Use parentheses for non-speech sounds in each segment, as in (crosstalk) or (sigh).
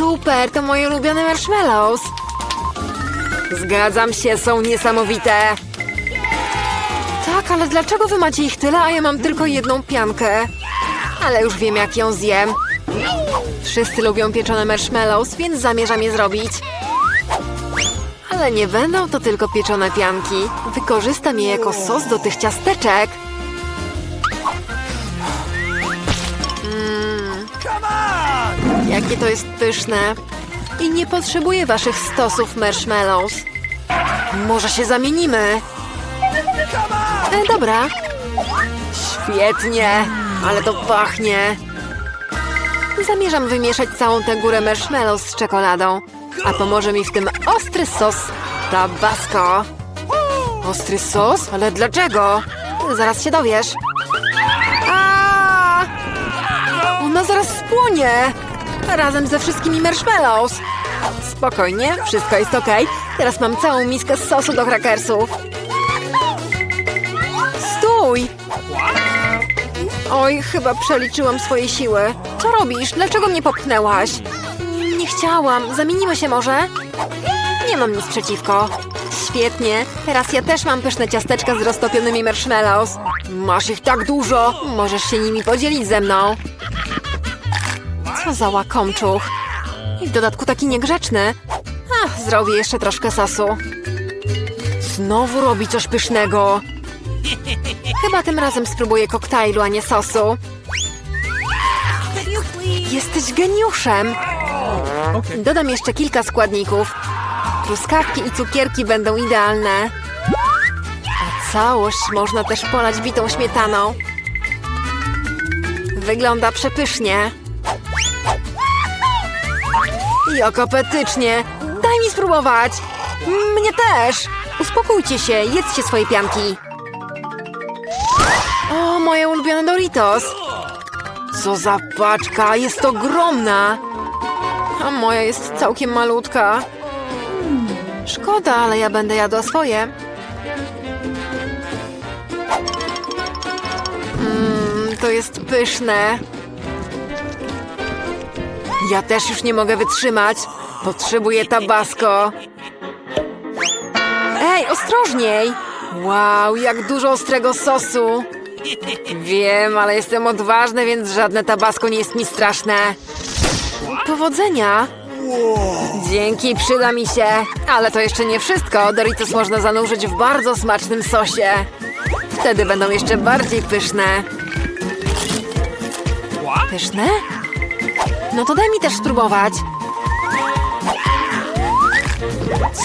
Super, to moje ulubione marshmallows. Zgadzam się, są niesamowite. Tak, ale dlaczego wy macie ich tyle, a ja mam tylko jedną piankę? Ale już wiem, jak ją zjem. Wszyscy lubią pieczone marshmallows, więc zamierzam je zrobić. Ale nie będą to tylko pieczone pianki. Wykorzystam je jako sos do tych ciasteczek. Jakie to jest pyszne. I nie potrzebuję waszych stosów marshmallows. Może się zamienimy? E, dobra. Świetnie, ale to pachnie. Zamierzam wymieszać całą tę górę marshmallows z czekoladą. A pomoże mi w tym ostry sos tabasco. Ostry sos? Ale dlaczego? Zaraz się dowiesz. Ona zaraz spłonie! Razem ze wszystkimi marshmallows. Spokojnie, wszystko jest ok. Teraz mam całą miskę sosu do krakersów. Stój! Oj, chyba przeliczyłam swoje siły. Co robisz? Dlaczego mnie popchnęłaś? Nie chciałam. Zamienimy się może? Nie mam nic przeciwko. Świetnie. Teraz ja też mam pyszne ciasteczka z roztopionymi marshmallows. Masz ich tak dużo. Możesz się nimi podzielić ze mną. Co za łakomczuch. I w dodatku taki niegrzeczny. Ach, zrobię jeszcze troszkę sosu. Znowu robi coś pysznego. Chyba tym razem spróbuję koktajlu, a nie sosu. Jesteś geniuszem. Dodam jeszcze kilka składników. Truskawki i cukierki będą idealne. A całość można też polać bitą śmietaną. Wygląda przepysznie. Jak apetycznie! Daj mi spróbować! Mnie też! Uspokójcie się, jedzcie swoje pianki. O, moje ulubione Doritos! Co za paczka, jest ogromna! A moja jest całkiem malutka. Szkoda, ale ja będę jadła swoje. Mmm, to jest pyszne. Ja też już nie mogę wytrzymać. Potrzebuję tabasco. Ej, ostrożniej! Wow, jak dużo ostrego sosu. Wiem, ale jestem odważny, więc żadne tabasco nie jest mi straszne. Powodzenia! Dzięki, przyda mi się. Ale to jeszcze nie wszystko. Doritos można zanurzyć w bardzo smacznym sosie. Wtedy będą jeszcze bardziej pyszne. Pyszne? No to daj mi też spróbować.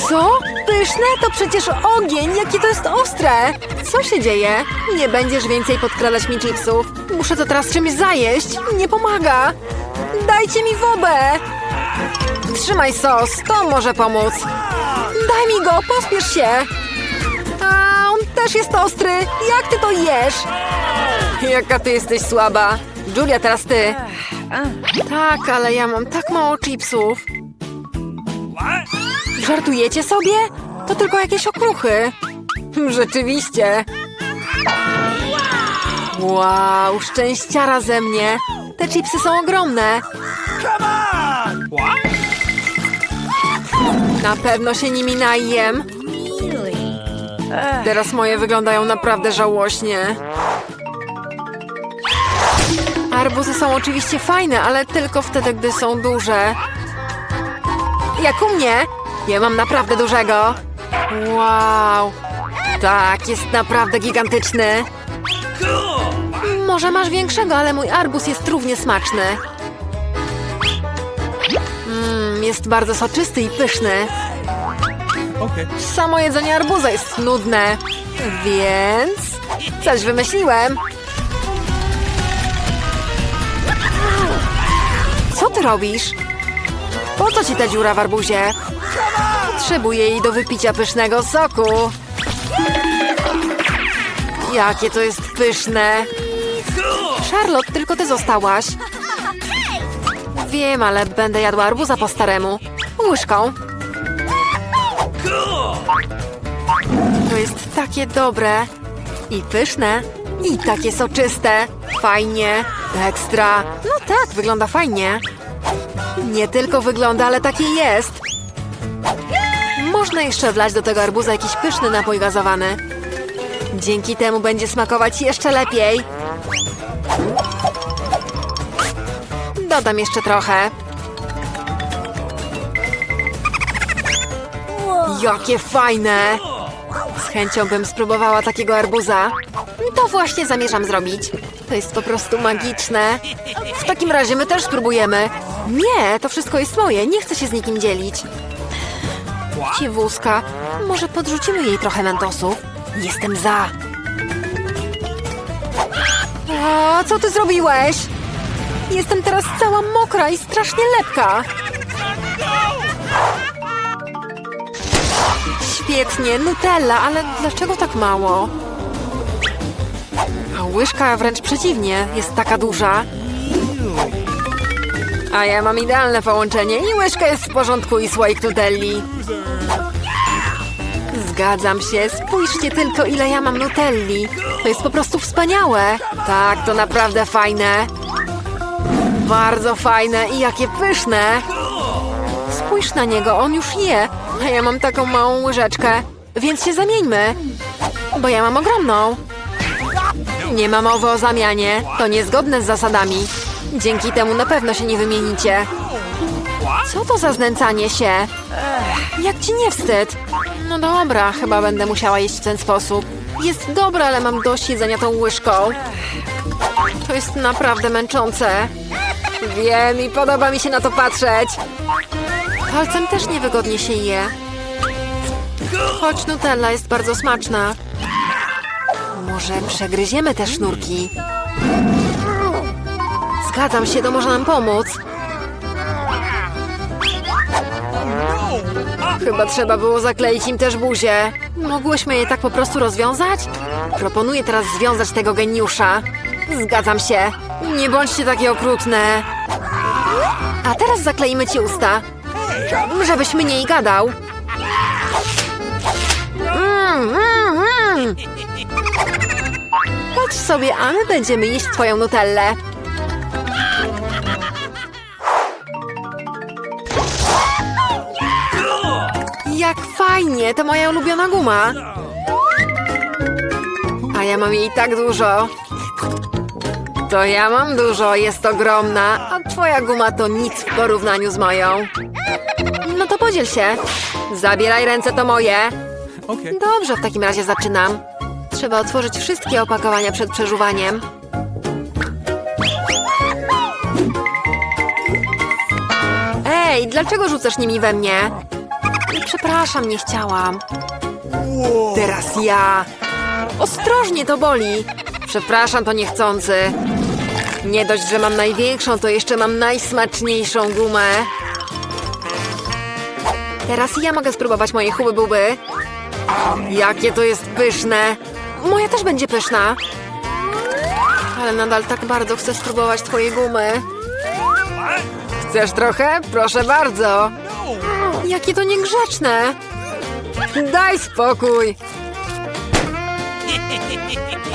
Co? Pyszne? To przecież ogień! Jakie to jest ostre! Co się dzieje? Nie będziesz więcej podkradać mi chipsów. Muszę to teraz czymś zajeść. Nie pomaga. Dajcie mi wodę! Trzymaj sos, to może pomóc. Daj mi go, pospiesz się. A, on też jest ostry. Jak ty to jesz? Jaka ty jesteś słaba. Julia, teraz ty. Tak, ale ja mam tak mało chipsów. Żartujecie sobie? To tylko jakieś okruchy. Rzeczywiście. Wow, szczęściara ze mnie. Te chipsy są ogromne. Na pewno się nimi najem. Teraz moje wyglądają naprawdę żałośnie. Arbuzy są oczywiście fajne, ale tylko wtedy, gdy są duże. Jak u mnie? Ja mam naprawdę dużego. Wow. Tak, jest naprawdę gigantyczny. Może masz większego, ale mój arbuz jest równie smaczny. Mmm, jest bardzo soczysty i pyszny. Okay. Samo jedzenie arbuza jest nudne. Więc... Coś wymyśliłem. Robisz? Po co ci ta dziura w arbuzie? Potrzebuję jej do wypicia pysznego soku. Jakie to jest pyszne. Charlotte, tylko ty zostałaś. Wiem, ale będę jadła arbuza po staremu. Łyżką. To jest takie dobre. I pyszne. I takie soczyste. Fajnie. Ekstra. No tak, wygląda fajnie. Nie tylko wygląda, ale taki jest. Można jeszcze wlać do tego arbuza jakiś pyszny napój gazowany. Dzięki temu będzie smakować jeszcze lepiej. Dodam jeszcze trochę. Jakie fajne! Z chęcią bym spróbowała takiego arbuza. To właśnie zamierzam zrobić. To jest po prostu magiczne. W takim razie my też spróbujemy. Nie, to wszystko jest moje. Nie chcę się z nikim dzielić. Ciewuska, może podrzucimy jej trochę mentosów? Jestem za. A, co ty zrobiłeś? Jestem teraz cała mokra i strasznie lepka. Świetnie, Nutella, ale dlaczego tak mało? A łyżka wręcz przeciwnie, jest taka duża. A ja mam idealne połączenie i łyżka jest w porządku i słoik Nutelli. Zgadzam się, spójrzcie tylko ile ja mam Nutelli. To jest po prostu wspaniałe. Tak, to naprawdę fajne. Bardzo fajne i jakie pyszne. Spójrz na niego, on już je, a ja mam taką małą łyżeczkę. Więc się zamieńmy, bo ja mam ogromną. Nie ma mowy o zamianie, to niezgodne z zasadami. Dzięki temu na pewno się nie wymienicie. Co to za znęcanie się? Jak ci nie wstyd? No dobra, chyba będę musiała jeść w ten sposób. Jest dobra, ale mam dość jedzenia tą łyżką. To jest naprawdę męczące. Wiem i podoba mi się na to patrzeć. Palcem też niewygodnie się je. Choć Nutella jest bardzo smaczna. Może przegryziemy te sznurki? Zgadzam się, to może nam pomóc. Chyba trzeba było zakleić im też buzię. Mogłyśmy je tak po prostu rozwiązać? Proponuję teraz związać tego geniusza. Zgadzam się. Nie bądźcie takie okrutne. A teraz zakleimy ci usta. Żebyś mniej gadał. Mm, mm, mm. Patrz sobie, a my będziemy jeść twoją nutellę. Fajnie, to moja ulubiona guma. A ja mam jej tak dużo. To ja mam dużo, jest ogromna, a twoja guma to nic w porównaniu z moją. No to podziel się. Zabieraj ręce, to moje. Dobrze, w takim razie zaczynam. Trzeba otworzyć wszystkie opakowania przed przeżuwaniem. Ej, dlaczego rzucasz nimi we mnie? Przepraszam, nie chciałam. Teraz ja. Ostrożnie, to boli. Przepraszam, to niechcący. Nie dość, że mam największą, to jeszcze mam najsmaczniejszą gumę. Teraz ja mogę spróbować moje huby buby. Jakie to jest pyszne! Moja też będzie pyszna. Ale nadal tak bardzo chcę spróbować twojej gumy. Chcesz trochę? Proszę bardzo. Jakie to niegrzeczne. Daj spokój.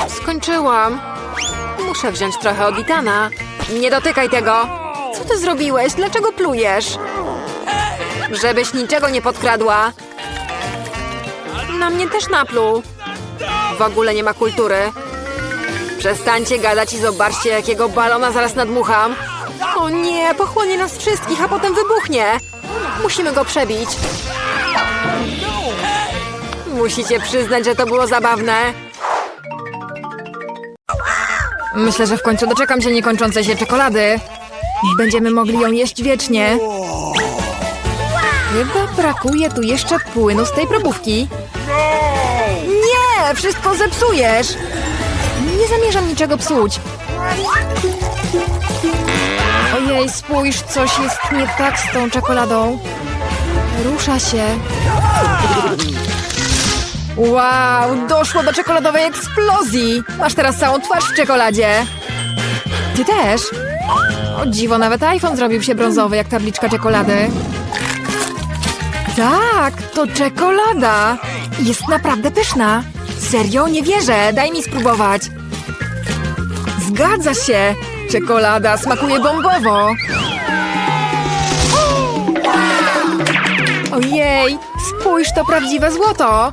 Skończyłam. Muszę wziąć trochę od Itana. Nie dotykaj tego. Co ty zrobiłeś? Dlaczego plujesz? Żebyś niczego nie podkradła. Na mnie też napluł. W ogóle nie ma kultury. Przestańcie gadać i zobaczcie, jakiego balona zaraz nadmucham. O nie, pochłonie nas wszystkich, a potem wybuchnie. Musimy go przebić. Musicie przyznać, że to było zabawne. Myślę, że w końcu doczekam się niekończącej się czekolady. Będziemy mogli ją jeść wiecznie. Chyba brakuje tu jeszcze płynu z tej probówki. Nie! Wszystko zepsujesz! Nie zamierzam niczego psuć. Spójrz, coś jest nie tak z tą czekoladą. Rusza się. Wow, doszło do czekoladowej eksplozji! Masz teraz całą twarz w czekoladzie. Ty też? O dziwo, nawet iPhone zrobił się brązowy jak tabliczka czekolady. Tak, to czekolada. Jest naprawdę pyszna. Serio? Nie wierzę. Daj mi spróbować. Zgadza się. Czekolada smakuje bombowo! Ojej, spójrz, to prawdziwe złoto!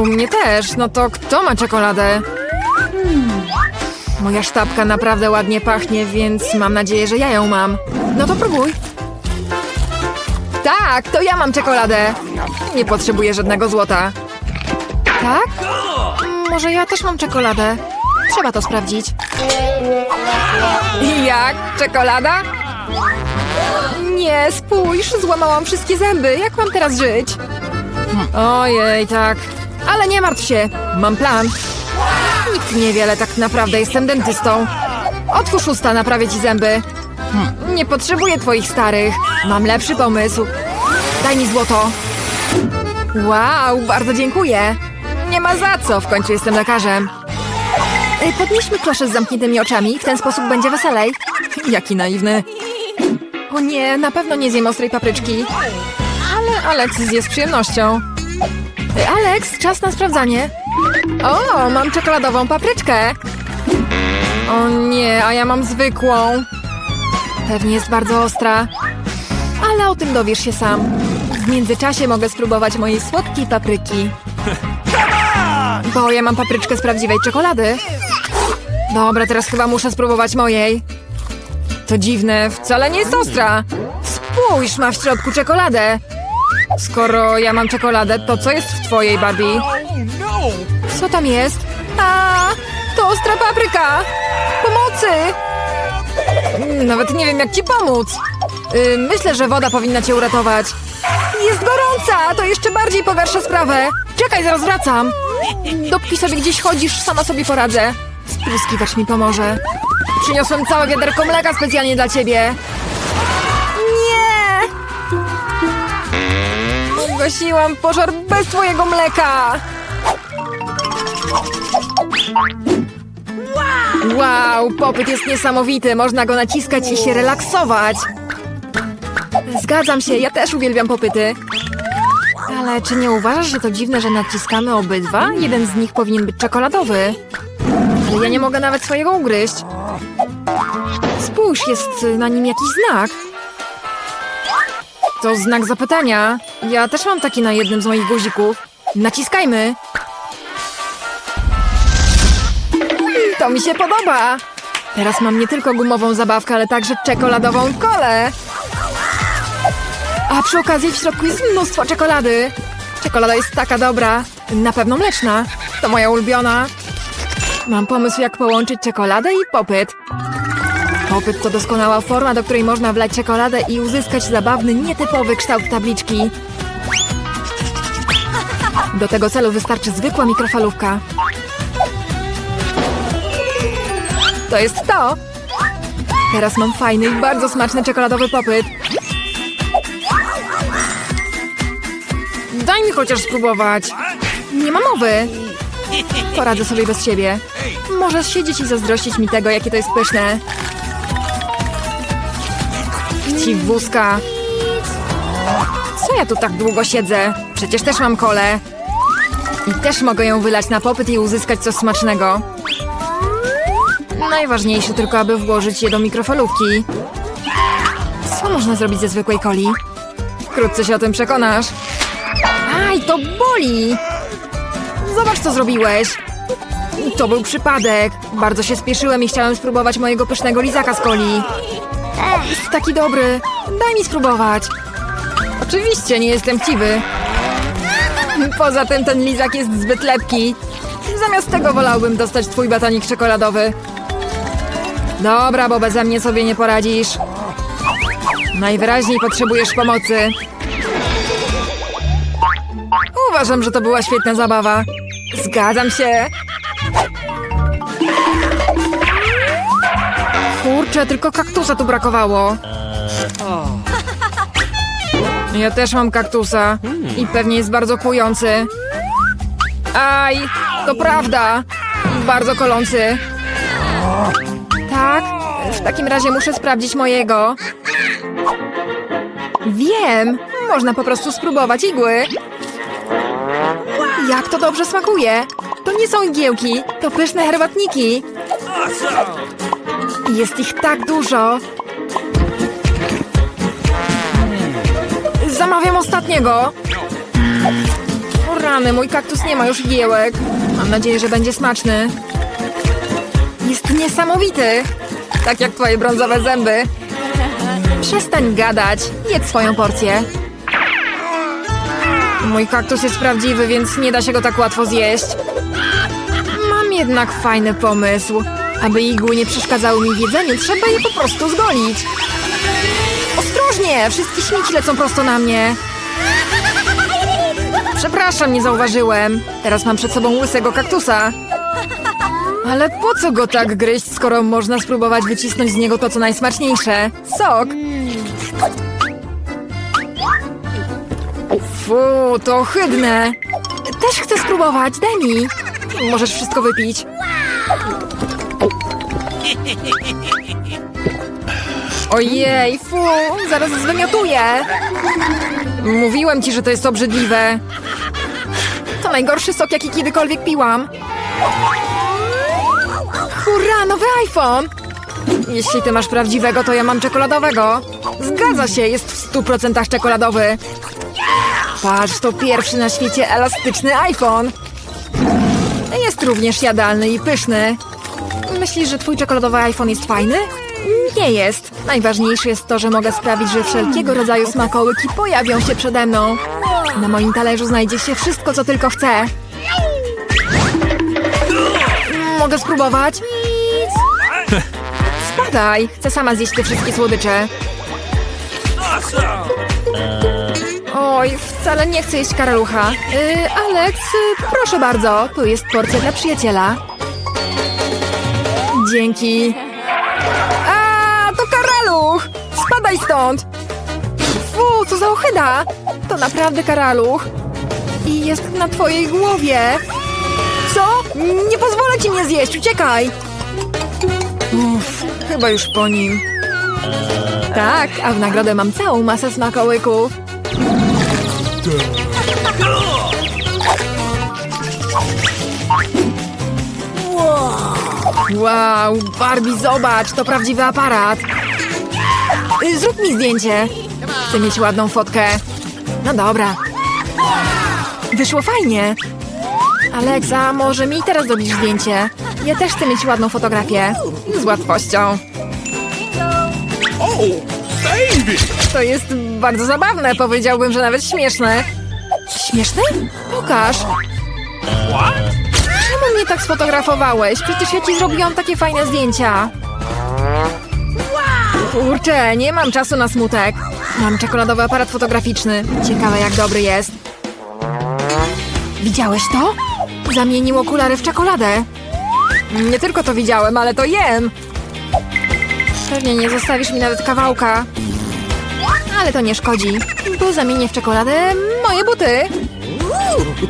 U mnie też, no to kto ma czekoladę? Moja sztabka naprawdę ładnie pachnie, więc mam nadzieję, że ja ją mam. No to próbuj. Tak, to ja mam czekoladę. Nie potrzebuję żadnego złota. Tak? Może ja też mam czekoladę. Trzeba to sprawdzić. Jak? Czekolada? Nie, spójrz, złamałam wszystkie zęby. Jak mam teraz żyć? Ojej, tak. Ale nie martw się, mam plan. Nikt nie wie, ale tak naprawdę jestem dentystą. Otwórz usta, naprawię ci zęby. Nie potrzebuję twoich starych. Mam lepszy pomysł. Daj mi złoto. Wow, bardzo dziękuję. Nie ma za co, w końcu jestem lekarzem. Y, Podnieśmy klosze z zamkniętymi oczami, w ten sposób będzie weselej. Jaki naiwny. O nie, na pewno nie zjem ostrej papryczki. Ale Alex zje z przyjemnością. Y, Alex, czas na sprawdzanie. O, mam czekoladową papryczkę. O nie, a ja mam zwykłą. Pewnie jest bardzo ostra. Ale o tym dowiesz się sam. W międzyczasie mogę spróbować mojej słodkiej papryki. (laughs) Bo ja mam papryczkę z prawdziwej czekolady. Dobra, teraz chyba muszę spróbować mojej. To dziwne, wcale nie jest ostra. Spójrz, ma w środku czekoladę. Skoro ja mam czekoladę, to co jest w twojej, Barbie? Co tam jest? A, to ostra papryka! Pomocy! Nawet nie wiem, jak ci pomóc. Y, myślę, że woda powinna cię uratować. Jest gorąca! To jeszcze bardziej pogarsza sprawę. Czekaj, zaraz wracam. Dopóki sobie gdzieś chodzisz, sama sobie poradzę. Spryskiwacz mi pomoże. Przyniosłem całe wiaderko mleka specjalnie dla ciebie. Nie! Ugasiłam pożar bez twojego mleka! Wow, popyt jest niesamowity. Można go naciskać i się relaksować. Zgadzam się, ja też uwielbiam popyty. Ale czy nie uważasz, że to dziwne, że naciskamy obydwa? Jeden z nich powinien być czekoladowy. Ale ja nie mogę nawet swojego ugryźć. Spójrz, jest na nim jakiś znak. To znak zapytania. Ja też mam taki na jednym z moich guzików. Naciskajmy. To mi się podoba. Teraz mam nie tylko gumową zabawkę, ale także czekoladową kolę. A przy okazji w środku jest mnóstwo czekolady. Czekolada jest taka dobra. Na pewno mleczna. To moja ulubiona. Mam pomysł, jak połączyć czekoladę i popyt. Popyt to doskonała forma, do której można wlać czekoladę i uzyskać zabawny, nietypowy kształt tabliczki. Do tego celu wystarczy zwykła mikrofalówka. To jest to! Teraz mam fajny i bardzo smaczny czekoladowy popyt. Daj mi chociaż spróbować. Nie ma mowy. Poradzę sobie bez siebie. Możesz siedzieć i zazdrościć mi tego, jakie to jest pyszne. Chciwuska. Co ja tu tak długo siedzę? Przecież też mam kolę. I też mogę ją wylać na popyt i uzyskać coś smacznego. Najważniejsze tylko, aby włożyć je do mikrofalówki. Co można zrobić ze zwykłej coli? Wkrótce się o tym przekonasz. Aj, to boli! Zobacz, co zrobiłeś. To był przypadek. Bardzo się spieszyłem i chciałem spróbować mojego pysznego lizaka z coli. Jest taki dobry. Daj mi spróbować. Oczywiście, nie jestem chciwy. Poza tym ten lizak jest zbyt lepki. Zamiast tego wolałbym dostać twój batonik czekoladowy. Dobra, bo beze mnie sobie nie poradzisz. Najwyraźniej potrzebujesz pomocy. Uważam, że to była świetna zabawa. Zgadzam się. Kurczę, tylko kaktusa tu brakowało. Ja też mam kaktusa i pewnie jest bardzo kłujący. Aj, to prawda. Bardzo kolący. Tak? W takim razie muszę sprawdzić mojego. Wiem! Można po prostu spróbować igły. Jak to dobrze smakuje! To nie są igiełki, to pyszne herbatniki. Jest ich tak dużo. Zamawiam ostatniego. O rany, mój kaktus nie ma już igiełek. Mam nadzieję, że będzie smaczny. Jest niesamowity. Tak jak twoje brązowe zęby. Przestań gadać. Jedz swoją porcję. Mój kaktus jest prawdziwy, więc nie da się go tak łatwo zjeść. Mam jednak fajny pomysł. Aby igły nie przeszkadzały mi w jedzeniu, trzeba je po prostu zgolić. Ostrożnie! Wszystkie śmieci lecą prosto na mnie. Przepraszam, nie zauważyłem. Teraz mam przed sobą łysego kaktusa. Ale po co go tak gryźć, skoro można spróbować wycisnąć z niego to, co najsmaczniejsze? Sok! Fu, to ohydne. Też chcę spróbować, daj mi. Możesz wszystko wypić. Ojej, fu, zaraz zwymiotuję. Mówiłem ci, że to jest obrzydliwe. To najgorszy sok, jaki kiedykolwiek piłam. Hurra, nowy iPhone! Jeśli ty masz prawdziwego, to ja mam czekoladowego. Zgadza się, jest w 100% czekoladowy. Patrz, to pierwszy na świecie elastyczny iPhone. Jest również jadalny i pyszny. Myślisz, że twój czekoladowy iPhone jest fajny? Nie jest. Najważniejsze jest to, że mogę sprawić, że wszelkiego rodzaju smakołyki pojawią się przede mną. Na moim talerzu znajdzie się wszystko, co tylko chcę. Mogę spróbować? Spadaj! Chcę sama zjeść te wszystkie słodycze. Oj, wcale nie chcę jeść karalucha. Yy, Alex, y, proszę bardzo, tu jest porcja dla przyjaciela. Dzięki. A, to karaluch! Spadaj stąd! Fu, co za ochyda! To naprawdę karaluch. I jest na twojej głowie. Co? Nie pozwolę ci mnie zjeść, uciekaj! Uff, chyba już po nim. Tak, a w nagrodę mam całą masę smakołyków. Wow, Barbie, zobacz, to prawdziwy aparat. Y, Zrób mi zdjęcie. Chcę mieć ładną fotkę. No dobra. Wyszło fajnie. Alexa, może mi teraz zrobić zdjęcie? Ja też chcę mieć ładną fotografię. Z łatwością. Oh, baby! To jest bardzo zabawne, powiedziałbym, że nawet śmieszne. Śmieszne? Pokaż. Czemu mnie tak sfotografowałeś? Przecież ja ci zrobiłam takie fajne zdjęcia. Kurczę, nie mam czasu na smutek. Mam czekoladowy aparat fotograficzny. Ciekawe, jak dobry jest. Widziałeś to? Zamienił okulary w czekoladę. Nie tylko to widziałem, ale to jem. Pewnie nie zostawisz mi nawet kawałka. Ale to nie szkodzi, bo zamienię w czekoladę moje buty.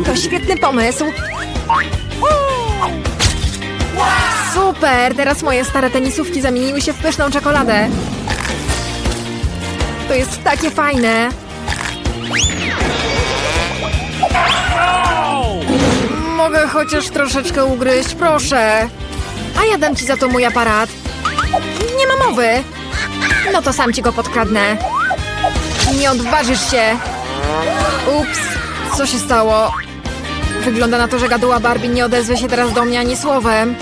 To świetny pomysł. Super! Teraz moje stare tenisówki zamieniły się w pyszną czekoladę. To jest takie fajne. Mogę chociaż troszeczkę ugryźć, proszę. A ja dam ci za to mój aparat. Nie ma mowy. No to sam ci go podkradnę. Nie odważysz się. Ups, co się stało? Wygląda na to, że gaduła Barbie nie odezwie się teraz do mnie ani słowem.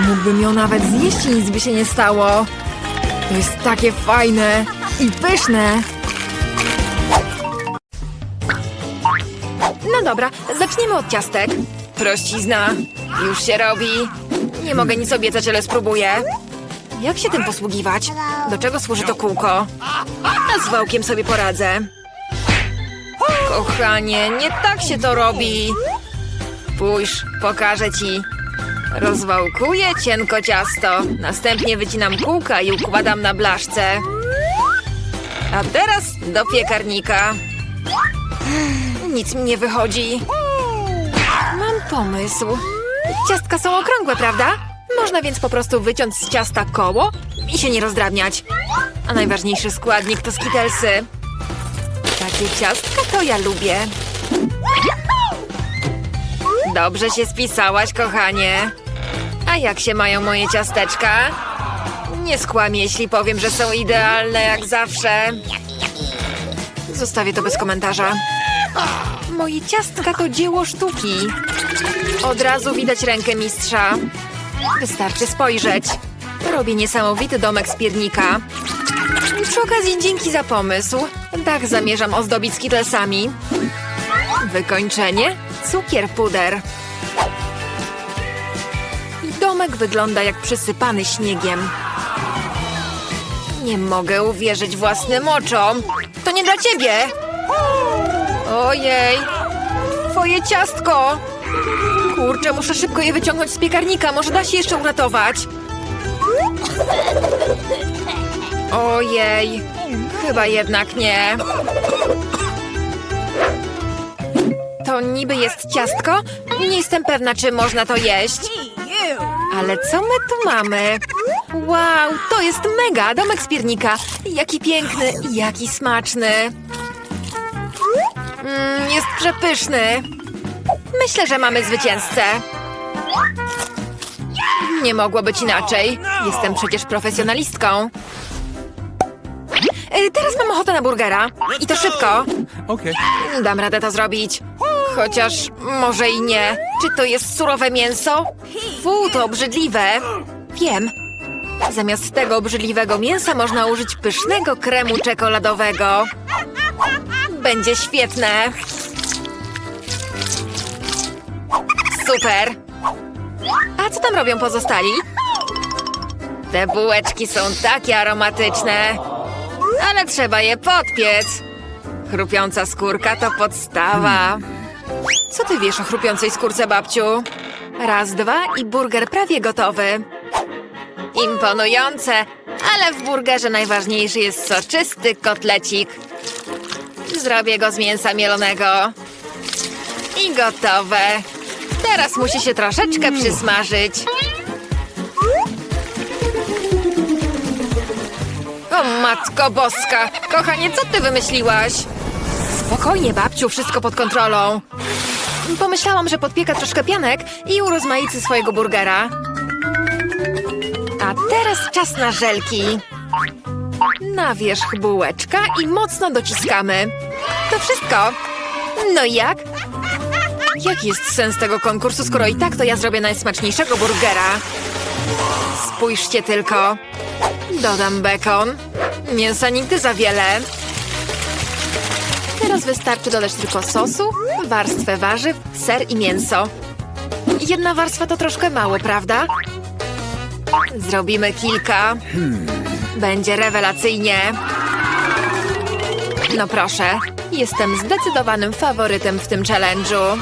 Mógłbym ją nawet zjeść i nic by się nie stało. To jest takie fajne i pyszne. No dobra, zaczniemy od ciastek. Prościzna. Już się robi. Nie mogę nic obiecać, ale spróbuję. Jak się tym posługiwać? Do czego służy to kółko? A z wałkiem sobie poradzę. Kochanie, nie tak się to robi. Spójrz, pokażę ci. Rozwałkuję cienko ciasto. Następnie wycinam kółka i układam na blaszce. A teraz do piekarnika. Nic mi nie wychodzi. Mam pomysł. Ciastka są okrągłe, prawda? Można więc po prostu wyciąć z ciasta koło i się nie rozdrabniać. A najważniejszy składnik to skitelsy. Takie ciastka to ja lubię. Dobrze się spisałaś, kochanie. A jak się mają moje ciasteczka? Nie skłamię, jeśli powiem, że są idealne jak zawsze. Zostawię to bez komentarza. Moje ciastka to dzieło sztuki. Od razu widać rękę mistrza. Wystarczy spojrzeć. Robię niesamowity domek z piernika. Przy okazji dzięki za pomysł. Tak zamierzam ozdobić skittlesami. Wykończenie? Cukier puder. Domek wygląda jak przysypany śniegiem. Nie mogę uwierzyć własnym oczom. To nie dla ciebie. Ojej. Twoje ciastko. Kurczę, muszę szybko je wyciągnąć z piekarnika. Może da się jeszcze uratować. Ojej. Chyba jednak nie. To niby jest ciastko? Nie jestem pewna, czy można to jeść. Ale co my tu mamy? Wow, to jest mega! Domek z piernika. Jaki piękny, jaki smaczny. Mm, jest przepyszny. Myślę, że mamy zwycięzcę. Nie mogło być inaczej. Jestem przecież profesjonalistką. Y, Teraz mam ochotę na burgera. I to szybko. Okay. Dam radę to zrobić. Chociaż może i nie. Czy to jest surowe mięso? Fu, to obrzydliwe. Wiem. Zamiast tego obrzydliwego mięsa można użyć pysznego kremu czekoladowego. Będzie świetne. Super. A co tam robią pozostali? Te bułeczki są takie aromatyczne. Ale trzeba je podpiec. Chrupiąca skórka to podstawa. Co ty wiesz o chrupiącej skórce, babciu? Raz, dwa i burger prawie gotowy. Imponujące, ale w burgerze najważniejszy jest soczysty kotlecik. Zrobię go z mięsa mielonego. I gotowe. Teraz musi się troszeczkę przysmażyć. O matko boska! Kochanie, co ty wymyśliłaś? Spokojnie, babciu, wszystko pod kontrolą. Pomyślałam, że podpieka troszkę pianek i urozmaicy swojego burgera. A teraz czas na żelki. Na wierzch bułeczka i mocno dociskamy. To wszystko. No jak? Jaki jest sens tego konkursu, skoro i tak to ja zrobię najsmaczniejszego burgera? Spójrzcie tylko. Dodam bekon. Mięsa nigdy za wiele. Teraz wystarczy dodać tylko sosu, warstwę warzyw, ser i mięso. Jedna warstwa to troszkę mało, prawda? Zrobimy kilka. Będzie rewelacyjnie. No proszę, jestem zdecydowanym faworytem w tym challenge'u.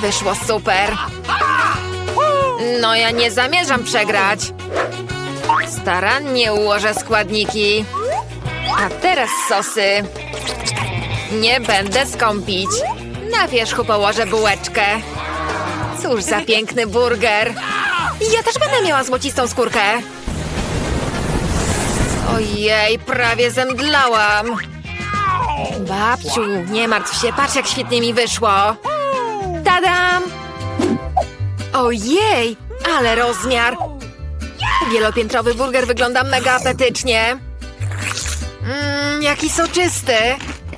Wyszło super. No ja nie zamierzam przegrać. Starannie ułożę składniki. A teraz sosy. Nie będę skąpić. Na wierzchu położę bułeczkę. Cóż za piękny burger. Ja też będę miała złocistą skórkę. Ojej, prawie zemdlałam. Babciu, nie martw się, patrz jak świetnie mi wyszło. Tadam! Ojej, ale rozmiar. Wielopiętrowy burger wygląda mega apetycznie. Mmm, jaki soczysty.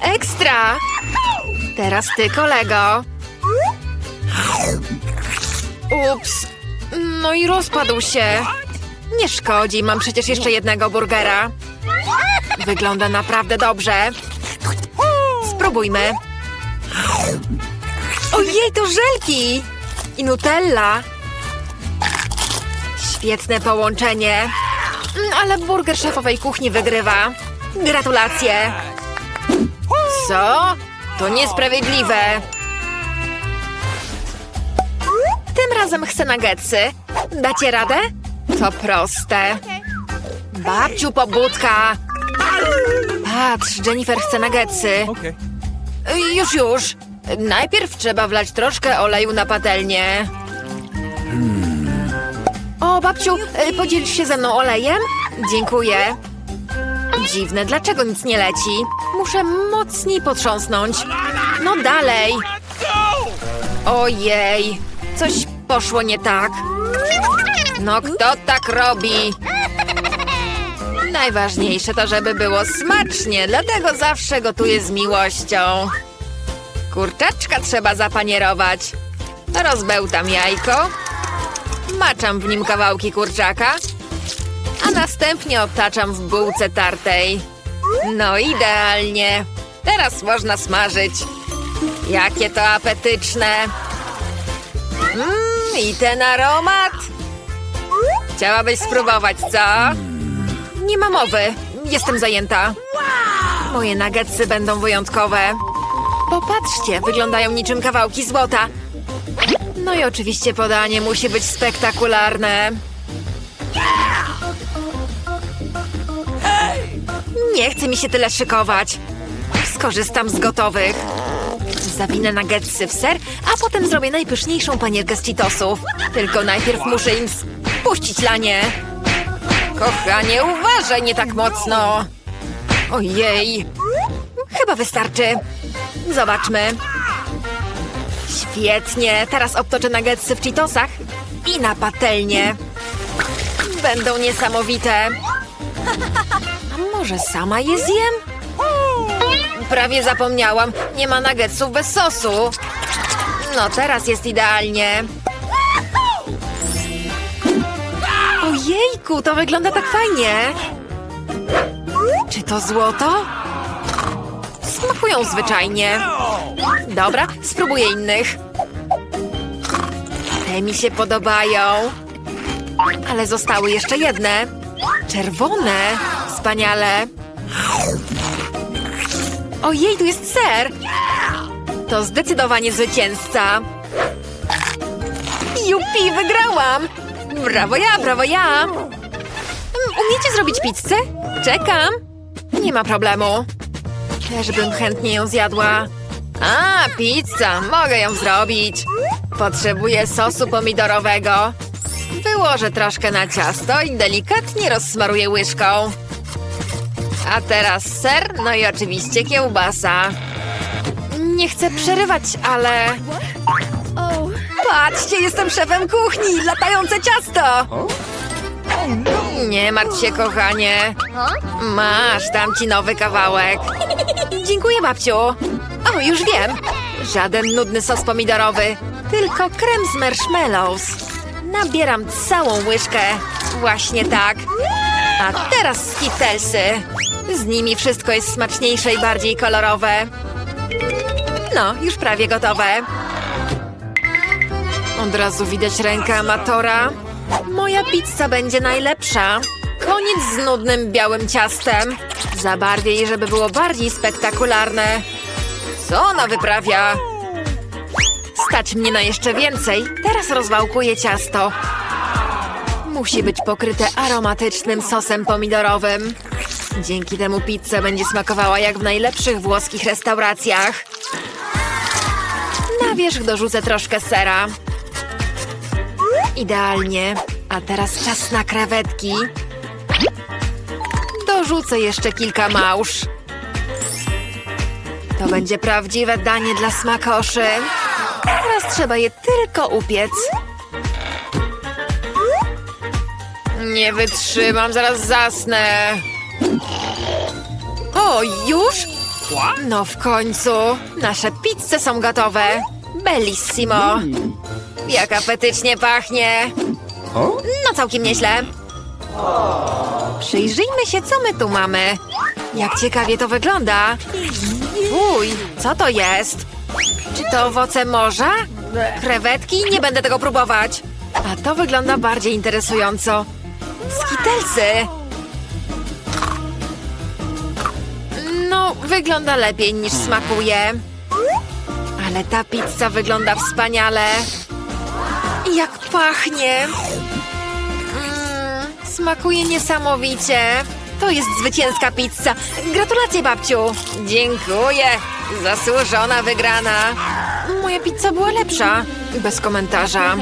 Ekstra! Teraz ty, kolego. Ups. No i rozpadł się. Nie szkodzi, mam przecież jeszcze jednego burgera. Wygląda naprawdę dobrze. Spróbujmy. Ojej, to żelki! I nutella. Świetne połączenie. Mm, Ale burger szefowej kuchni wygrywa. Gratulacje. Co? To niesprawiedliwe. Tym razem chcę nuggetsy. Dacie radę? To proste. Babciu pobudka. Patrz, Jennifer chce nuggetsy. Y, Już, już. Najpierw trzeba wlać troszkę oleju na patelnię. O, babciu, y, podzielisz się ze mną olejem? Dziękuję. Dziwne, dlaczego nic nie leci? Muszę mocniej potrząsnąć. No dalej. Ojej, coś poszło nie tak. No kto tak robi? Najważniejsze to, żeby było smacznie, dlatego zawsze gotuję z miłością. Kurczaczka trzeba zapanierować. Rozbełtam jajko, maczam w nim kawałki kurczaka, a następnie obtaczam w bułce tartej. No idealnie. Teraz można smażyć. Jakie to apetyczne. Mmm, i ten aromat. Chciałabyś spróbować, co? Nie ma mowy. Jestem zajęta. Moje nuggetsy będą wyjątkowe. Popatrzcie, wyglądają niczym kawałki złota. No i oczywiście podanie musi być spektakularne. Nie chce mi się tyle szykować. Skorzystam z gotowych. Zawinę nuggetsy w ser, a potem zrobię najpyszniejszą panierkę z Cheetosów. Tylko najpierw muszę im spuścić lanie. Kochanie, uważaj nie tak mocno. Ojej. Chyba wystarczy. Zobaczmy. Świetnie. Teraz obtoczę nuggetsy w Cheetosach i na patelnię. Będą niesamowite. A może sama je zjem? Prawie zapomniałam. Nie ma nuggetsów bez sosu. No teraz jest idealnie. Ojejku, to wygląda tak fajnie. Czy to złoto? Smakują zwyczajnie. Dobra, spróbuję innych. Te mi się podobają. Ale zostały jeszcze jedne. Czerwone. Wspaniale. Ojej, tu jest ser! To zdecydowanie zwycięzca. Jupi, wygrałam! Brawo ja, brawo ja! Mm, Umiecie zrobić pizzę? Czekam. Nie ma problemu. Też bym chętnie ją zjadła. A, pizza! Mogę ją zrobić. Potrzebuję sosu pomidorowego. Wyłożę troszkę na ciasto i delikatnie rozsmaruję łyżką. A teraz ser, no i oczywiście kiełbasa. Nie chcę przerywać, ale... Patrzcie, jestem szefem kuchni! Latające ciasto! Nie martw się, kochanie. Masz, dam ci nowy kawałek. Dziękuję, babciu. O, już wiem. Żaden nudny sos pomidorowy, tylko krem z marshmallows. Nabieram całą łyżkę. Właśnie tak. A teraz skitelsy. Z nimi wszystko jest smaczniejsze i bardziej kolorowe. No, już prawie gotowe. Od razu widać rękę amatora. Moja pizza będzie najlepsza. Koniec z nudnym białym ciastem. Zabarwię je, żeby było bardziej spektakularne. Co ona wyprawia? Stać mnie na jeszcze więcej. Teraz rozwałkuję ciasto. Musi być pokryte aromatycznym sosem pomidorowym. Dzięki temu pizza będzie smakowała jak w najlepszych włoskich restauracjach. Na wierzch dorzucę troszkę sera. Idealnie. A teraz czas na krewetki. Dorzucę jeszcze kilka małż. To będzie prawdziwe danie dla smakoszy. Teraz trzeba je tylko upiec. Nie wytrzymam, zaraz zasnę. O, już? No w końcu. Nasze pizze są gotowe. Bellissimo. Jak apetycznie pachnie. No całkiem nieźle. Przyjrzyjmy się, co my tu mamy. Jak ciekawie to wygląda. Uj, co to jest? Czy to owoce morza? Krewetki? Nie będę tego próbować. A to wygląda bardziej interesująco. Skitelsy! No, wygląda lepiej niż smakuje. Ale ta pizza wygląda wspaniale. Jak pachnie! Mm, smakuje niesamowicie. To jest zwycięska pizza. Gratulacje, babciu. Dziękuję. Zasłużona wygrana. Moja pizza była lepsza. Bez komentarza.